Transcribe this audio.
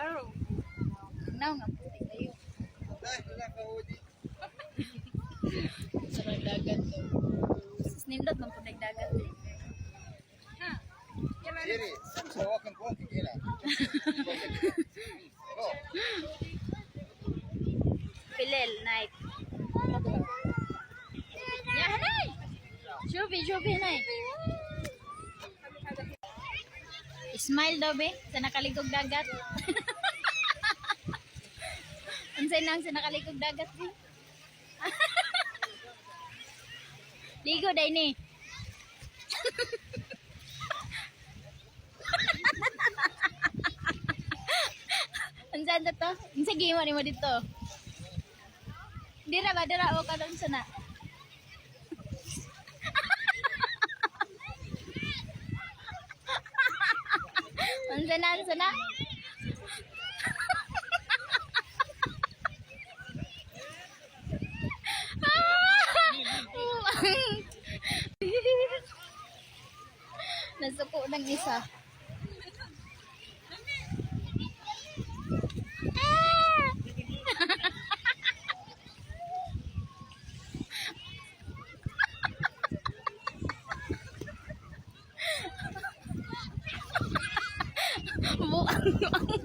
Araw. Now nga puti kayo. Sa dagat to. Nindot man po nagdagat. eh. Ha? Siri, sa wakan ko kikira. Oh, Pilel, night. Ya, hanay! Shubi, shubi, hanay. Smile daw, be, sa nakaligog dagat. Unsay nang sa nakaligog dagat, be? Ligo, day ni. Unsan to? Unsa gimo ni mo dito? Dira ba dira o kadon sana? Unsa na unsa na? Nasuko ng isa. lang.